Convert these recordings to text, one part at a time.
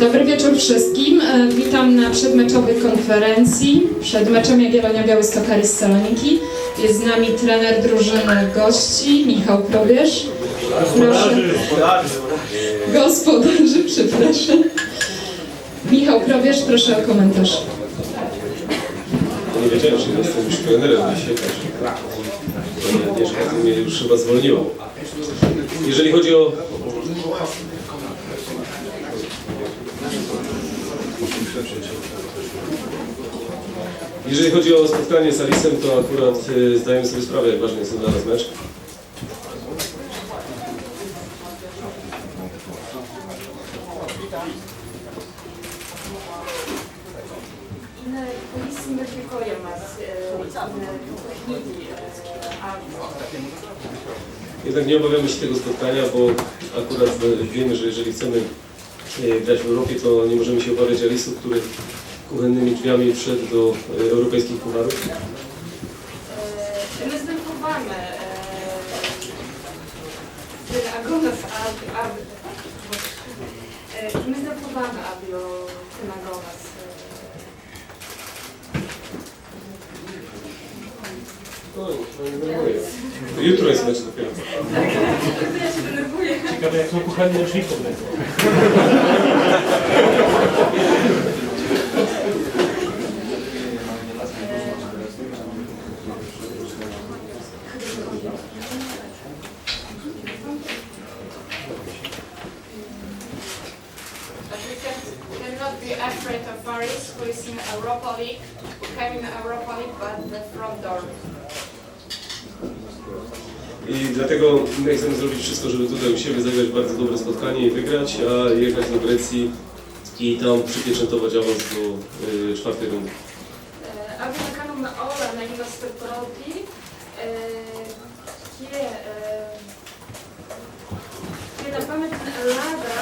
Dobry wieczór wszystkim. E, Witam na przedmeczowej konferencji przed meczem Jagiellonia Białystok Aris Saloniki. Jest z nami trener drużyny gości Michał Probierz. Proszę. Gospodarzy, przepraszam. Michał Probierz, proszę o komentarz. Nie wiedziałem, że jestem już trenerem dzisiaj, także mnie już chyba zwolniła. Jeżeli chodzi o... Jeżeli chodzi o spotkanie z Alisem, to akurat y, zdajemy sobie sprawę, jak ważny jest dla nas mecz. A Jednak nie obawiamy się tego spotkania, bo akurat wiemy, że jeżeli chcemy grać w Europie, to nie możemy się obawiać Alisu, który kuchennymi drzwiami wszedł do e, europejskich pucharów. e, my zdefowamy tyle agonów, aby my zdefowamy abio tym agonas. No, nie denerwuję. Jutro jest mecz dopiero. Ja się denerwuję. Ciekawe jak. But we can, cannot be afraid of Paris, who is in Europa League, who came in Europa League, but the front door. I dlatego my chcemy zrobić wszystko, żeby tutaj u siebie zagrać bardzo dobre spotkanie i wygrać, a jechać do Grecji i tam przypieczętować awans do y, czwartej rundy. Aby kanał na Ola, na inne spektrolki, kie, kie na pamięć lada,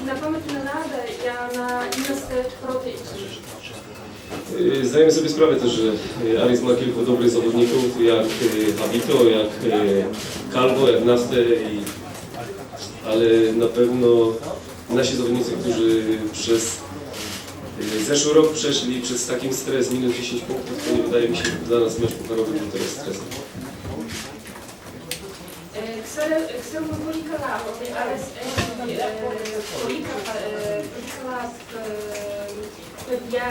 i na pamięć lada, ja Y, Zdajemy sobie sprawę też, że y, Aris ma kilku dobrych zawodników, jak y, Habito, jak Calvo, jak Naste, i, ale na pewno nasi zawodnicy, którzy przez zeszły rok przeszli przez takim stres, minus 10 punktów, to nie wydaje mi się, dla nas mecz pucharowy był teraz stresem. Chcemy polika lawo, ale polika polika ja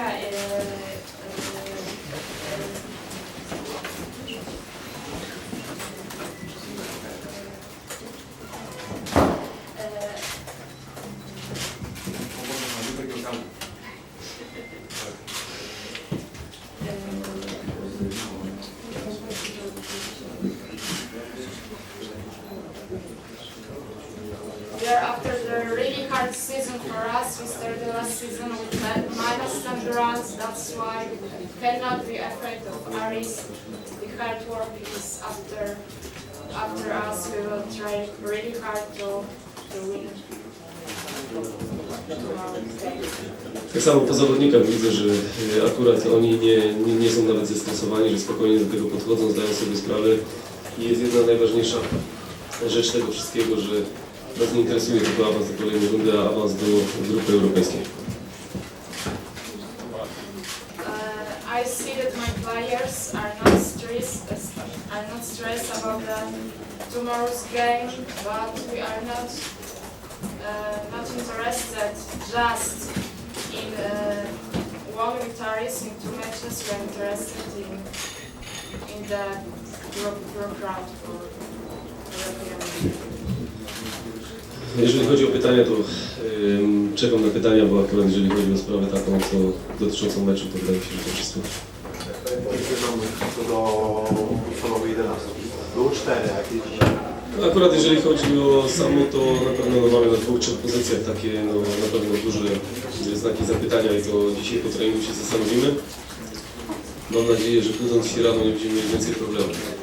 We are after the really hard season for us. We started last season with mi- minus 10 runs. That's why we cannot be afraid of Aris. The hard work is after after us. We will try really hard to, to win. Tak samo po zawodnikach widzę, że y, akurat oni nie, nie, nie są nawet zestresowani, że spokojnie do tego podchodzą, zdają sobie sprawę i jest jedna najważniejsza rzecz tego wszystkiego, że interesuje awans do kolejnej rundy, a awans do grupy europejskiej. I see that my players are not stressed, are not stressed about the tomorrow's game, but we are not uh, not interested just in uh, one victories in two matches. We are interested in in the group, round for European. Jeżeli chodzi o pytania, to ym, czekam na pytania, bo akurat jeżeli chodzi o sprawę taką, co dotyczącą meczu, to wydaje mi się, że to wszystko. co do podstawowej 11. Było cztery, a jakieś dzisiaj. Akurat jeżeli chodzi o samo, to na pewno no, mamy na dwóch, trzech pozycjach takie no, na pewno duże znaki zapytania i to dzisiaj po treningu się zastanowimy. Mam nadzieję, że budząc się rano nie będziemy mieli więcej problemów.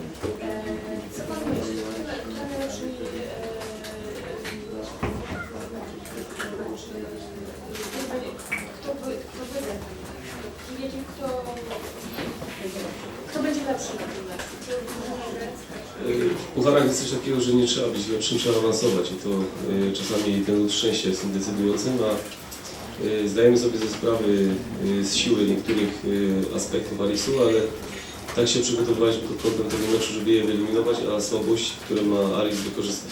W pucharach jest coś takiego, że nie trzeba być lepszym, trzeba awansować i to y, czasami ten rzut szczęścia jest decydującym, a y, zdajemy sobie ze sprawy y, z siły niektórych y, aspektów Arisu, ale tak się przygotowywaliśmy pod kątem tego meczu, żeby je wyeliminować, a słabości, które ma Aris wykorzystać.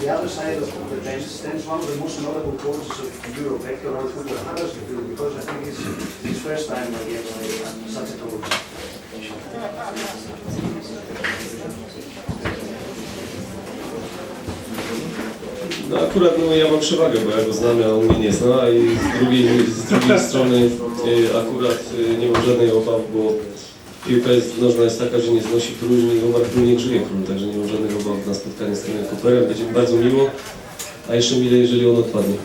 The other side of the bench stands one of the most notable coaches of Europe, Hector he feel? Because I think it's his first time against. No akurat no, ja mam przewagę, bo ja go znam, a on mnie nie zna i z drugiej, z drugiej strony y, akurat y, nie mam żadnej obaw, bo piłka jest, nożna jest taka, że nie znosi próżni, Omar Król nie grzuje król, także nie mam żadnych obaw na spotkanie z tym Cooperem, będzie mi bardzo miło, a jeszcze mile, jeżeli on odpadnie.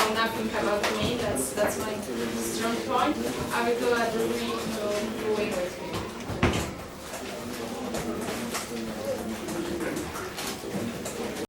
Know nothing about me. That's that's my strong point. I will do to, to win with him.